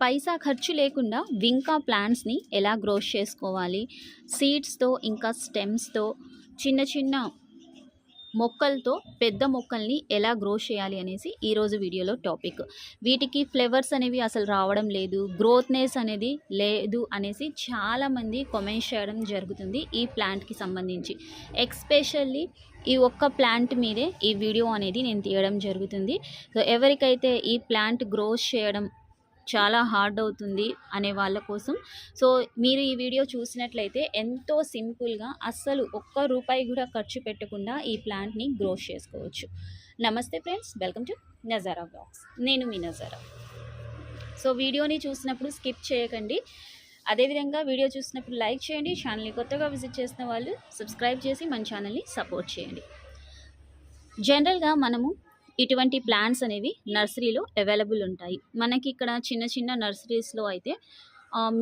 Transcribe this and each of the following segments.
పైసా ఖర్చు లేకుండా వింకా ప్లాంట్స్ని ఎలా గ్రోస్ చేసుకోవాలి? సీడ్స్తో ఇంకా స్టెమ్స్తో చిన్న చిన్న మొక్కలతో పెద్ద మొక్కల్ని ఎలా గ్రో చేయాలి అనేసి ఈరోజు వీడియోలో టాపిక్. వీటికి ఫ్లేవర్స్ అనేవి అసలు రావడం లేదు గ్రోత్నెస్ అనేది లేదు అనేసి చాలామంది కామెంట్స్ చేయడం జరుగుతుంది ఈ ప్లాంట్కి సంబంధించి. ఎక్స్పెషల్లీ ఈ ఒక్క ప్లాంట్ మీదే ఈ వీడియో అనేది నేను తీయడం జరుగుతుంది. సో ఎవరికైతే ఈ ప్లాంట్ గ్రోస్ చేయడం చాలా హార్డ్ అవుతుంది అనే వాళ్ళ కోసం. సో మీరు ఈ వీడియో చూసినట్లయితే ఎంతో సింపుల్గా అస్సలు ఒక్క రూపాయి కూడా ఖర్చు పెట్టకుండా ఈ ప్లాంట్ని గ్రోస్ చేసుకోవచ్చు. నమస్తే friends welcome to Nazara blogs నేను మీ నజారా సో వీడియోని చూసినప్పుడు స్కిప్ చేయకండి. అదేవిధంగా వీడియో చూసినప్పుడు లైక్ చేయండి. ఛానల్ని కొత్తగా విజిట్ చేసిన వాళ్ళు సబ్స్క్రైబ్ చేసి మన ఛానల్ని సపోర్ట్ చేయండి. జనరల్గా మనము ఇటువంటి ప్లాంట్స్ అనేవి నర్సరీలో అవైలబుల్ ఉంటాయి. మనకి ఇక్కడ చిన్న చిన్న నర్సరీస్లో అయితే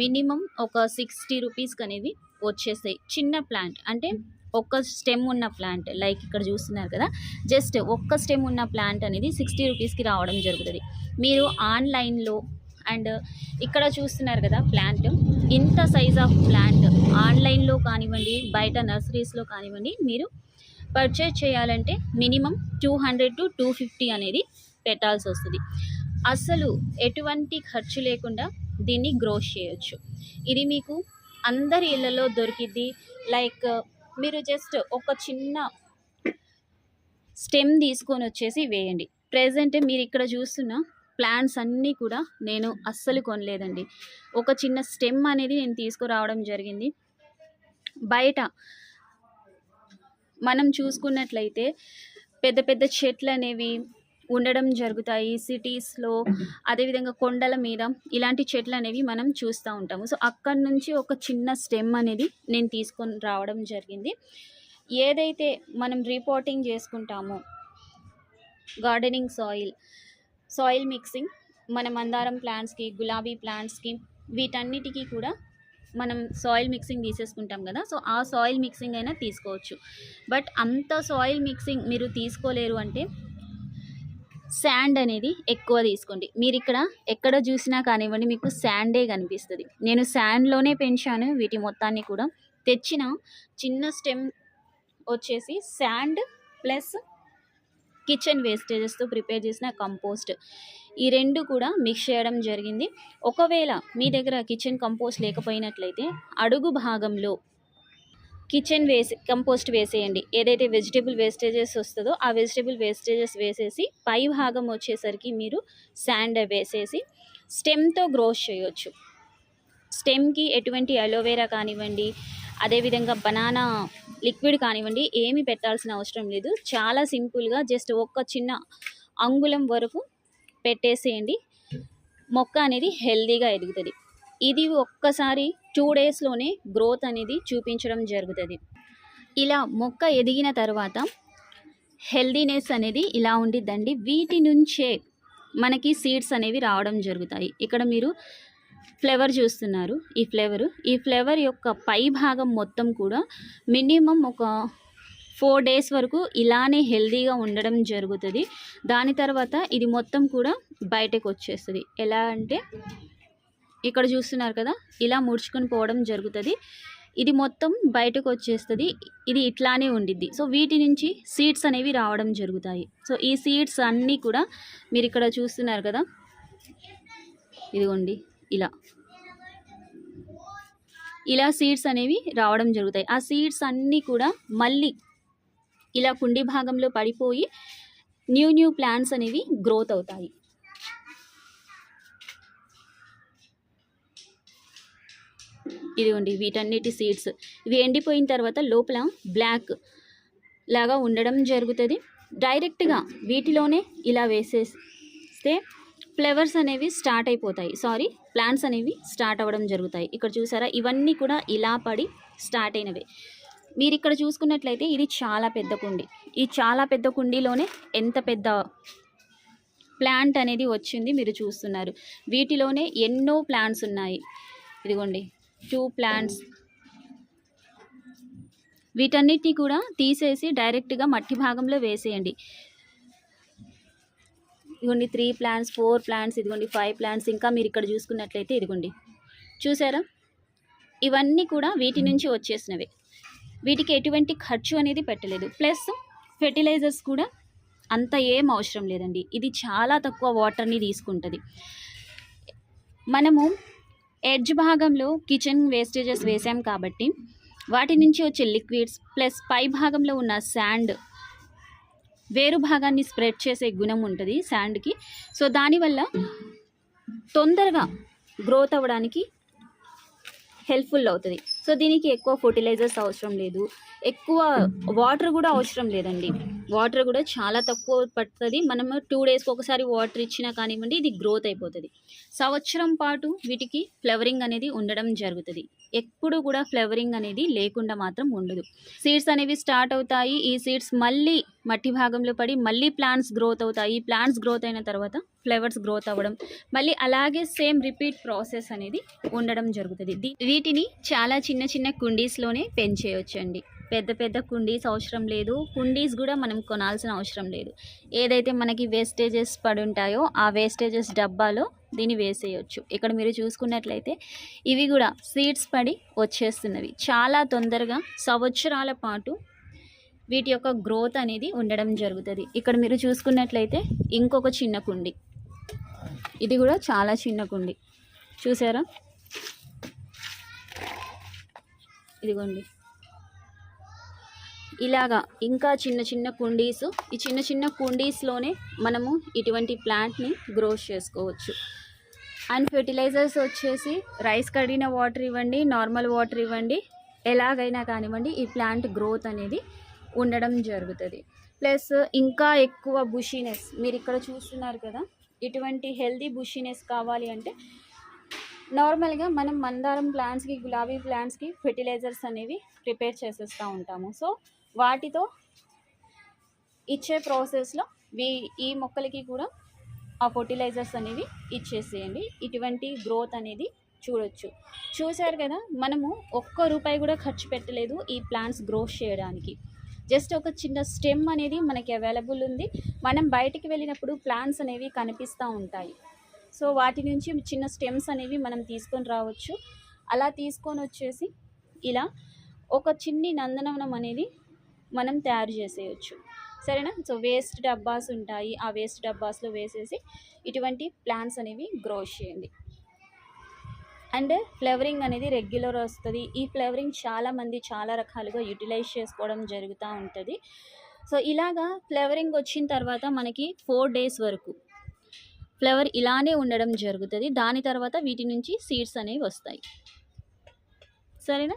మినిమం ఒక సిక్స్టీ రూపీస్కి అనేవి వచ్చేస్తాయి. చిన్న ప్లాంట్ అంటే ఒక్క స్టెమ్ ఉన్న ప్లాంట్ లైక్ ఇక్కడ చూస్తున్నారు కదా జస్ట్ ఒక్క స్టెమ్ ఉన్న ప్లాంట్ అనేది సిక్స్టీ రూపీస్కి రావడం జరుగుతుంది. మీరు ఆన్లైన్లో అండ్ ఇక్కడ చూస్తున్నారు కదా ప్లాంట్ ఇంత సైజ్ ఆఫ్ ప్లాంట్ ఆన్లైన్లో కానివ్వండి బయట నర్సరీస్లో కానివ్వండి మీరు పర్చేజ్ చేయాలంటే minimum two hundred to two fifty అనేది పెట్టాల్సి వస్తుంది. అసలు ఎటువంటి ఖర్చు లేకుండా దీన్ని గ్రోస్ చేయొచ్చు. ఇది మీకు అందరి ఇళ్ళలో దొరికిద్ది. లైక్ మీరు జస్ట్ ఒక చిన్న స్టెమ్ తీసుకొని వచ్చేసి వేయండి. ప్రజెంట్ మీరు ఇక్కడ చూస్తున్న ప్లాంట్స్ అన్నీ కూడా నేను అస్సలు కొనలేదండి. ఒక చిన్న స్టెమ్ అనేది నేను తీసుకురావడం జరిగింది. బయట మనం చూసుకున్నట్లయితే పెద్ద పెద్ద చెట్లు అనేవి ఉండడం జరుగుతాయి సిటీస్లో అదేవిధంగా కొండల మీద ఇలాంటి చెట్లు అనేవి మనం చూస్తూ ఉంటాము. సో అక్కడి నుంచి ఒక చిన్న స్టెమ్ అనేది నేను తీసుకొని రావడం జరిగింది. ఏదైతే మనం రిపోర్టింగ్ చేసుకుంటామో గార్డెనింగ్ సాయిల్ సాయిల్ మిక్సింగ్ మన మందారం ప్లాంట్స్కి గులాబీ ప్లాంట్స్కి వీటన్నిటికీ కూడా మనం సాయిల్ మిక్సింగ్ తీసేసుకుంటాం కదా సో ఆ సాయిల్ మిక్సింగ్ అయినా తీసుకోవచ్చు. బట్ అంత సాయిల్ మిక్సింగ్ మీరు తీసుకోలేరు అంటే శాండ్ అనేది ఎక్కువ తీసుకోండి. మీరు ఇక్కడ ఎక్కడ చూసినా కానివ్వండి మీకు శాండే కనిపిస్తుంది. నేను శాండ్లోనే పెంచాను వీటి మొత్తాన్ని కూడా. తెచ్చిన చిన్న స్టెమ్ వచ్చేసి శాండ్ ప్లస్ కిచెన్ వేస్టేజెస్తో ప్రిపేర్ చేసిన కంపోస్ట్. ఈ రెండు కూడా మిక్స్ చేయడం జరిగింది. ఒకవేళ మీ దగ్గర కిచెన్ కంపోస్ట్ లేకపోయినట్లయితే అడుగు భాగంలో కిచెన్ వేసి కంపోస్ట్ వేసేయండి. ఏదైతే వెజిటేబుల్ వేస్టేజెస్ వస్తుందో ఆ వెజిటేబుల్ వేస్టేజెస్ వేసేసి పై భాగం వచ్చేసరికి మీరు శాండ్ వేసేసి స్టెమ్తో గ్రోస్ చేయొచ్చు. స్టెమ్కి ఎటువంటి అలోవెరా కానివ్వండి అదేవిధంగా బనానా లిక్విడ్ కానివ్వండి ఏమి పెట్టాల్సిన అవసరం లేదు. చాలా సింపుల్గా జస్ట్ ఒక్క చిన్న అంగుళం వరకు పెట్టేసేయండి. మొక్క అనేది హెల్దీగా ఎదుగుతుంది. ఇది ఒక్కసారి టూ డేస్లోనే గ్రోత్ అనేది చూపించడం జరుగుతుంది. ఇలా మొక్క ఎదిగిన తర్వాత హెల్దీనెస్ అనేది ఇలా ఉండిద్దండి. వీటి నుంచే మనకి సీడ్స్ అనేవి రావడం జరుగుతాయి. ఇక్కడ మీరు ఫ్లేవర్ చూస్తున్నారు. ఈ ఫ్లేవర్. ఈ ఫ్లేవర్ యొక్క పై భాగం మొత్తం కూడా మినిమం ఒక ఫోర్ డేస్ వరకు ఇలానే హెల్దీగా ఉండడం జరుగుతుంది. దాని తర్వాత ఇది మొత్తం కూడా బయటకు వచ్చేస్తుంది. ఎలా అంటే ఇక్కడ చూస్తున్నారు కదా ఇలా ముడుచుకొని పోవడం జరుగుతుంది. ఇది మొత్తం బయటకు వచ్చేస్తుంది. ఇది ఇట్లానే ఉండిద్ది. సో వీటి నుంచి సీడ్స్ అనేవి రావడం జరుగుతాయి. సో ఈ సీడ్స్ అన్నీ కూడా మీరు ఇక్కడ చూస్తున్నారు కదా. ఇదిగోండి. ఇలా. ఇలా సీడ్స్ అనేవి రావడం జరుగుతాయి. ఆ సీడ్స్ అన్నీ కూడా మళ్ళీ ఇలా కుండి భాగంలో పడిపోయి న్యూ న్యూ ప్లాంట్స్ అనేవి గ్రోత్ అవుతాయి. ఇదిగోండి వీటన్నిటి సీడ్స్ ఇవి ఎండిపోయిన తర్వాత లోపల బ్లాక్ లాగా ఉండడం జరుగుతుంది. డైరెక్ట్గా వీటిలోనే ఇలా వేసేస్తే ఫ్లవర్స్ అనేవి స్టార్ట్ అయిపోతాయి. సారీ ప్లాంట్స్ అనేవి స్టార్ట్ అవ్వడం జరుగుతాయి. ఇక్కడ చూసారా? ఇవన్నీ కూడా ఇలా పడి స్టార్ట్ అయినవి. మీరు ఇక్కడ చూసుకున్నట్లయితే ఇది చాలా పెద్ద కుండి. ఈ చాలా పెద్ద కుండీలోనే ఎంత పెద్ద ప్లాంట్ అనేది వచ్చింది మీరు చూస్తున్నారు. వీటిలోనే ఎన్నో ప్లాంట్స్ ఉన్నాయి. ఇదిగోండి టూ ప్లాంట్స్. వీటన్నిటిని కూడా తీసేసి డైరెక్ట్గా మట్టి భాగంలో వేసేయండి. ఇదిగోండి త్రీ ప్లాంట్స్ ఫోర్ ప్లాంట్స్ ఇదిగోండి ఫైవ్ ప్లాంట్స్ ఇంకా మీరు ఇక్కడ చూసుకున్నట్లయితే ఇదిగోండి. చూసారా? ఇవన్నీ కూడా వీటి నుంచి వచ్చేసినవే. వీటికి ఎటువంటి ఖర్చు అనేది పెట్టలేదు. ప్లస్ ఫెర్టిలైజర్స్ కూడా అంత ఏం అవసరం లేదండి. ఇది చాలా తక్కువ వాటర్ని తీసుకుంటుంది. మనము ఎడ్జ్ భాగంలో కిచెన్ వేస్టేజెస్ వేసాం కాబట్టి వాటి నుంచి వచ్చే లిక్విడ్స్ ప్లస్ పై భాగంలో ఉన్న శాండ్ వేరు భాగాన్ని స్ప్రెడ్ చేసే గుణం ఉంటుంది శాండ్కి సో దానివల్ల తొందరగా గ్రోత్ అవ్వడానికి హెల్ప్ఫుల్ అవుతుంది. సో దీనికి ఎక్కువ ఫర్టిలైజర్స్ అవసరం లేదు. ఎక్కువ వాటర్ కూడా అవసరం లేదండి. వాటర్ కూడా చాలా తక్కువ పడుతుంది. మనము టూ డేస్కి ఒకసారి వాటర్ ఇచ్చినా కానివ్వండి ఇది గ్రోత్ అయిపోతుంది. సంవత్సరం పాటు వీటికి ఫ్లవరింగ్ అనేది ఉండడం జరుగుతుంది. ఎప్పుడు కూడా ఫ్లవరింగ్ అనేది లేకుండా మాత్రం ఉండదు. సీడ్స్ అనేవి స్టార్ట్ అవుతాయి. ఈ సీడ్స్ మళ్ళీ మట్టి భాగంలో పడి మళ్ళీ ప్లాంట్స్ గ్రోత్ అవుతాయి. ఈ ప్లాంట్స్ గ్రోత్ అయిన తర్వాత ఫ్లవర్స్ గ్రోత్ అవ్వడం మళ్ళీ అలాగే సేమ్ రిపీట్ ప్రాసెస్ అనేది ఉండడం జరుగుతుంది. దీ- వీటిని చాలా చిన్న చిన్న కుండీస్లోనే పెంచేయొచ్చండి. పెద్ద పెద్ద కుండీస్ అవసరం లేదు. కుండీస్ కూడా మనం కొనాల్సిన అవసరం లేదు. ఏదైతే మనకి వేస్టేజెస్ పడి ఉంటాయో ఆ వేస్టేజెస్ డబ్బాలో దీన్ని వేసేయచ్చు. ఇక్కడ మీరు చూసుకున్నట్లయితే ఇవి కూడా సీడ్స్ పడి వచ్చేస్తున్నవి. చాలా తొందరగా సంవత్సరాల పాటు వీటి యొక్క గ్రోత్ అనేది ఉండడం జరుగుతుంది. ఇక్కడ మీరు చూసుకున్నట్లయితే ఇంకొక చిన్న కుండి. ఇది కూడా చాలా చిన్న కుండి. చూసారా? ఇదిగోండి. ఇలాగా ఇంకా చిన్న చిన్న కుండీస్ ఈ చిన్న చిన్న కుండీస్లోనే మనము ఇటువంటి ప్లాంట్ని గ్రో చేసుకోవచ్చు. అండ్ ఫెర్టిలైజర్స్ వచ్చేసి రైస్ కడిగిన వాటర్ ఇవ్వండి నార్మల్ వాటర్ ఇవ్వండి ఎలాగైనా కానివ్వండి ఈ ప్లాంట్ గ్రోత్ అనేది ఉండడం జరుగుతుంది. ప్లస్ ఇంకా ఎక్కువ బుషీనెస్ మీరు ఇక్కడ చూస్తున్నారు కదా ఇటువంటి హెల్దీ బుషీనెస్ కావాలి అంటే నార్మల్గా మనం మందారం ప్లాంట్స్కి గులాబీ ప్లాంట్స్కి ఫెర్టిలైజర్స్ అనేవి ప్రిపేర్ చేసేస్తూ ఉంటాము. సో వాటితో ఇచ్చే ప్రాసెస్లో వీ ఈ మొక్కలకి కూడా ఆ ఫర్టిలైజర్స్ అనేవి ఇచ్చేసేయండి. ఇటువంటి గ్రోత్ అనేది చూడొచ్చు. చూశారు కదా మనము ఒక్క రూపాయి కూడా ఖర్చు పెట్టలేదు ఈ ప్లాంట్స్ గ్రోత్ చేయడానికి. జస్ట్ ఒక చిన్న స్టెమ్ అనేది మనకి అవైలబుల్ ఉంది. మనం బయటికి వెళ్ళినప్పుడు ప్లాంట్స్ అనేవి కనిపిస్తూ ఉంటాయి. సో వాటి నుంచి చిన్న స్టెమ్స్ అనేవి మనం తీసుకొని రావచ్చు. అలా తీసుకొని వచ్చేసి ఇలా ఒక చిన్ని నందనవనం అనేది మనం తయారు చేసేయచ్చు. సరేనా? సో వేస్ట్ డబ్బాస్ ఉంటాయి. ఆ వేస్ట్ డబ్బాస్లో వేసేసి ఇటువంటి ప్లాంట్స్ అనేవి గ్రో చేయండి. అండ్ ఫ్లేవరింగ్ అనేది రెగ్యులర్ వస్తుంది. ఈ ఫ్లేవరింగ్ చాలామంది చాలా రకాలుగా యూటిలైజ్ చేసుకోవడం జరుగుతూ ఉంటుంది. సో ఇలాగా ఫ్లేవరింగ్ వచ్చిన తర్వాత మనకి ఫోర్ డేస్ వరకు ఫ్లేవర్ ఇలానే ఉండడం జరుగుతుంది. దాని తర్వాత వీటి నుంచి సీడ్స్ అనేవి వస్తాయి. సరేనా?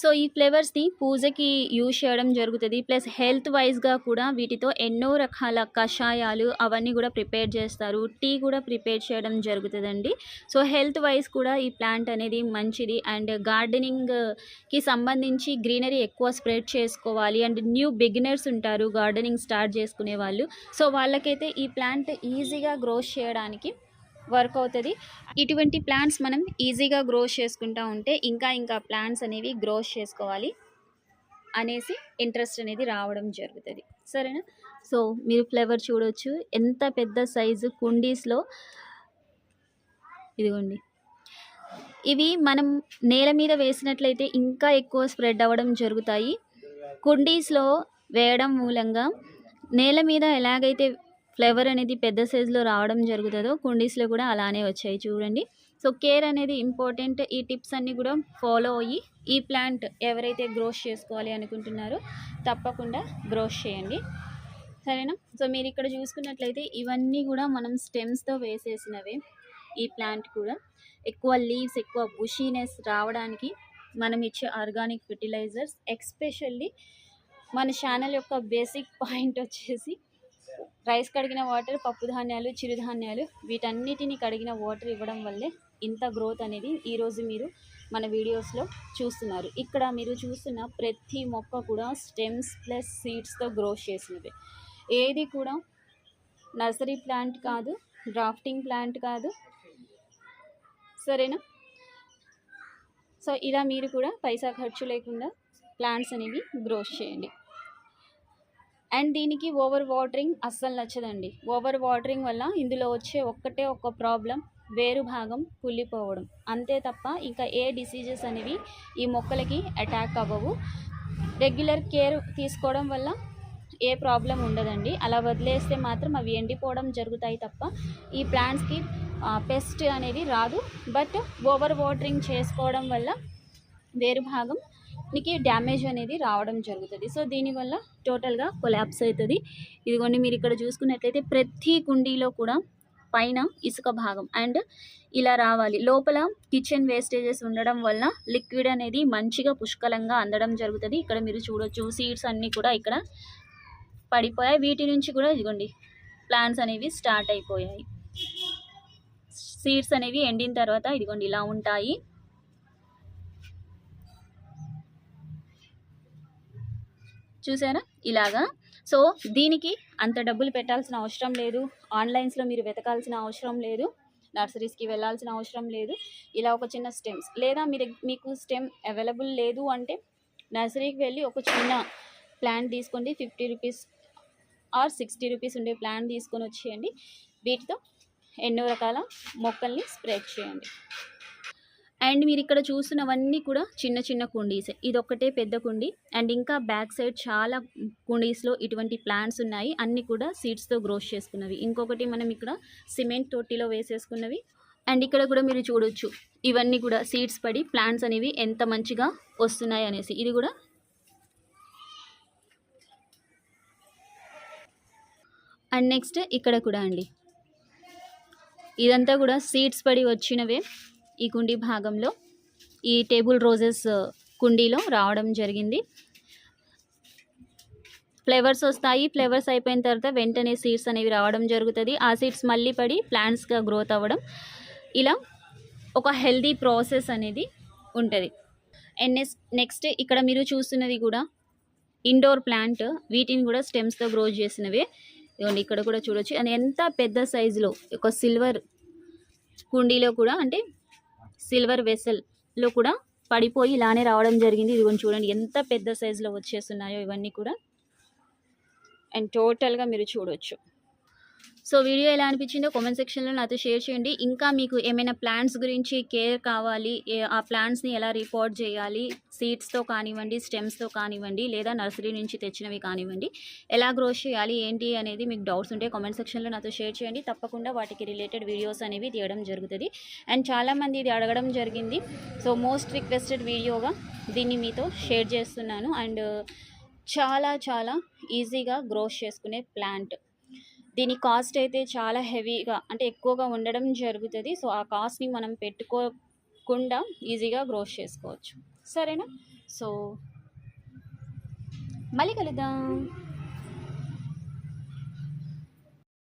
సో ఈ ఫ్లేవర్స్ని పూజకి యూజ్ చేయడం జరుగుతుంది. ప్లస్ హెల్త్ వైజ్గా కూడా వీటితో ఎన్నో రకాల కషాయాలు అవన్నీ కూడా ప్రిపేర్ చేస్తారు. టీ కూడా ప్రిపేర్ చేయడం జరుగుతుందండి. సో హెల్త్ వైజ్ కూడా ఈ ప్లాంట్ అనేది మంచిది. అండ్ గార్డెనింగ్కి సంబంధించి గ్రీనరీ ఎక్కువ స్ప్రెడ్ చేసుకోవాలి. అండ్ న్యూ బిగినర్స్ ఉంటారు. గార్డెనింగ్ స్టార్ట్ చేసుకునే వాళ్ళు. సో వాళ్ళకైతే ఈ ప్లాంట్ ఈజీగా గ్రోస్ చేయడానికి వర్క్ అవుతుంది. ఇటువంటి ప్లాంట్స్ మనం ఈజీగా గ్రో చేసుకుంటూ ఉంటే ఇంకా ఇంకా ప్లాంట్స్ అనేవి గ్రో చేసుకోవాలి అనేసి ఇంట్రెస్ట్ అనేది రావడం జరుగుతుంది. సరేనా? సో మీరు ఫ్లేవర్ చూడవచ్చు ఎంత పెద్ద సైజు కుండీస్లో ఇదిగోండి. ఇవి మనం నేల మీద వేసినట్లయితే ఇంకా ఎక్కువ స్ప్రెడ్ అవ్వడం జరుగుతాయి. కుండీస్లో వేయడం మూలంగా నేల మీద ఎలాగైతే ఫ్లేవర్ అనేది పెద్ద సైజులో రావడం జరుగుతుందో కుండీస్లో కూడా అలానే వచ్చాయి చూడండి. సో కేర్ అనేది ఇంపార్టెంట్. ఈ టిప్స్ అన్నీ కూడా ఫాలో అయ్యి ఈ ప్లాంట్ ఎవరైతే గ్రోస్ చేసుకోవాలి అనుకుంటున్నారో తప్పకుండా గ్రోస్ చేయండి. సరేనా? సో మీరు ఇక్కడ చూసుకున్నట్లయితే ఇవన్నీ కూడా మనం స్టెమ్స్తో వేసేసినవే ఈ ప్లాంట్ కూడా. ఎక్కువ లీవ్స్ ఎక్కువ బుషీనెస్ రావడానికి మనం ఇచ్చే ఆర్గానిక్ ఫెర్టిలైజర్స్ ఎక్స్పెషల్లీ మన ఛానల్ యొక్క బేసిక్ పాయింట్ వచ్చేసి రైస్ కడిగిన వాటర్ పప్పు ధాన్యాలు చిరుధాన్యాలు వీటన్నిటిని కడిగిన వాటర్ ఇవ్వడం వల్లే ఇంత గ్రోత్ అనేది ఈరోజు మీరు మన వీడియోస్లో చూస్తున్నారు. ఇక్కడ మీరు చూస్తున్న ప్రతి మొక్క కూడా స్టెమ్స్ ప్లస్ సీడ్స్తో గ్రోత్ చేసినవి ఏది కూడా నర్సరీ ప్లాంట్ కాదు డ్రాఫ్టింగ్ ప్లాంట్ కాదు. సరేనా? సో ఇలా మీరు కూడా పైసా ఖర్చు లేకుండా ప్లాంట్స్ అనేవి గ్రోత్ చేయండి. అండ్ దీనికి ఓవర్ వాటరింగ్ అస్సలు నచ్చదండి. ఓవర్ వాటరింగ్ వల్ల ఇందులో వచ్చే ఒక్కటే ఒక్క ప్రాబ్లం వేరు భాగం కుళ్ళిపోవడం. అంతే తప్ప ఇంకా ఏ డిసీజెస్ అనేవి ఈ మొక్కలకి అటాక్ అవ్వవు. రెగ్యులర్ కేర్ తీసుకోవడం వల్ల ఏ ప్రాబ్లం ఉండదండి. అలా వదిలేస్తే మాత్రం అవి ఎండిపోవడం జరుగుతాయి తప్ప ఈ ప్లాంట్స్కి పెస్ట్ అనేది రాదు. బట్ ఓవర్ వాటరింగ్ చేసుకోవడం వల్ల వేరు భాగం నీకు డ్యామేజ్ అనేది రావడం జరుగుతుంది. సో దీనివల్ల టోటల్గా కొలాప్స్ అవుతుంది. ఇదిగోండి మీరు ఇక్కడ చూసుకున్నట్లయితే ప్రతి కుండీలో కూడా పైన ఇసుక భాగం అండ్ ఇలా రావాలి. లోపల కిచెన్ వేస్టేజెస్ ఉండడం వల్ల లిక్విడ్ అనేది మంచిగా పుష్కలంగా అందడం జరుగుతుంది. ఇక్కడ మీరు చూడొచ్చు సీడ్స్ అన్నీ కూడా ఇక్కడ పడిపోయాయి. వీటి నుంచి కూడా ఇదిగోండి ప్లాంట్స్ అనేవి స్టార్ట్ అయిపోయాయి. సీడ్స్ అనేవి ఎండిన తర్వాత ఇదిగోండి ఇలా ఉంటాయి. చూసారా? ఇలాగా. సో దీనికి అంత డబ్బులు పెట్టాల్సిన అవసరం లేదు. ఆన్లైన్స్లో మీరు వెతకాల్సిన అవసరం లేదు. నర్సరీస్కి వెళ్ళాల్సిన అవసరం లేదు. ఇలా ఒక చిన్న స్టెమ్స్. లేదా మీరు మీకు స్టెమ్ అవైలబుల్ లేదు అంటే నర్సరీకి వెళ్ళి ఒక చిన్న ప్లాంట్ తీసుకోండి. Fifty rupees or sixty rupees ఉండే ప్లాంట్ తీసుకొని వచ్చేయండి. వీటితో ఎన్నో రకాల మొక్కల్ని స్ప్రెడ్ చేయండి. అండ్ మీరు ఇక్కడ చూస్తున్నవన్నీ కూడా చిన్న చిన్న కుండీస్. ఇది ఒక్కటే పెద్ద కుండీ. అండ్ ఇంకా బ్యాక్ సైడ్ చాలా కుండీస్లో ఇటువంటి ప్లాంట్స్ ఉన్నాయి. అన్నీ కూడా సీడ్స్తో గ్రోస్ చేసుకున్నవి. ఇంకొకటి మనం ఇక్కడ సిమెంట్ తొట్టిలో వేసేసుకున్నవి. అండ్ ఇక్కడ కూడా మీరు చూడొచ్చు. ఇవన్నీ కూడా సీడ్స్ పడి ప్లాంట్స్ అనేవి ఎంత మంచిగా వస్తున్నాయి అనేసి. ఇది కూడా అండ్ నెక్స్ట్ ఇక్కడ కూడా అండి. ఇదంతా కూడా సీడ్స్ పడి వచ్చినవే. ఈ కుండీ భాగంలో ఈ టేబుల్ రోజెస్ కుండీలో రావడం జరిగింది. ఫ్లేవర్స్ వస్తాయి. ఫ్లేవర్స్ అయిపోయిన తర్వాత వెంటనే సీడ్స్ అనేవి రావడం జరుగుతుంది. ఆ సీడ్స్ మళ్ళీ పడి ప్లాంట్స్గా గ్రోత్ అవ్వడం. ఇలా ఒక హెల్దీ ప్రాసెస్ అనేది ఉంటుంది. ఎన్ఎస్ నెక్స్ట్ ఇక్కడ మీరు చూస్తున్నది కూడా ఇండోర్ ప్లాంట్. వీటిని కూడా స్టెమ్స్తో గ్రో చేసినవే. ఇవ్వండి ఇక్కడ కూడా చూడొచ్చు. అది ఎంత పెద్ద సైజులో ఒక సిల్వర్ కుండీలో కూడా అంటే సిల్వర్ వెసల్లో కూడా పడిపోయి ఇలానే రావడం జరిగింది. ఇదిగోని చూడండి ఎంత పెద్ద సైజులో వచ్చేస్తున్నాయో ఇవన్నీ కూడా. అండ్ టోటల్గా మీరు చూడవచ్చు సో వీడియో ఎలా అనిపించిందో కామెంట్ సెక్షన్లో నాతో షేర్ చేయండి. ఇంకా మీకు ఏమైనా ప్లాంట్స్ గురించి కేర్ కావాలి ఆ ప్లాంట్స్ని ఎలా రిపోర్ట్ చేయాలి సీడ్స్తో కానివ్వండి స్టెమ్స్తో కానివ్వండి లేదా నర్సరీ నుంచి తెచ్చినవి కానివ్వండి ఎలా గ్రో చేయాలి ఏంటి అనేది మీకు డౌట్స్ ఉంటే కామెంట్ సెక్షన్లో నాతో షేర్ చేయండి. తప్పకుండా వాటికి రిలేటెడ్ వీడియోస్ అనేవి తీయడం జరుగుతుంది. అండ్ చాలామంది ఇది అడగడం జరిగింది. సో మోస్ట్ రిక్వెస్టెడ్ వీడియోగా దీన్ని మీతో షేర్ చేస్తున్నాను. అండ్ చాలా చాలా ఈజీగా గ్రోస్ చేసుకునే ప్లాంట్ దీని కాస్ట్ అయితే చాలా హెవీగా అంటే ఎక్కువగా ఉండడం జరుగుతుంది. సో ఆ కాస్ట్ని మనం పెట్టుకోకుండా ఈజీగా గ్రోస్ చేసుకోవచ్చు. సరేనా? సో మళ్ళీ కలుద్దాం.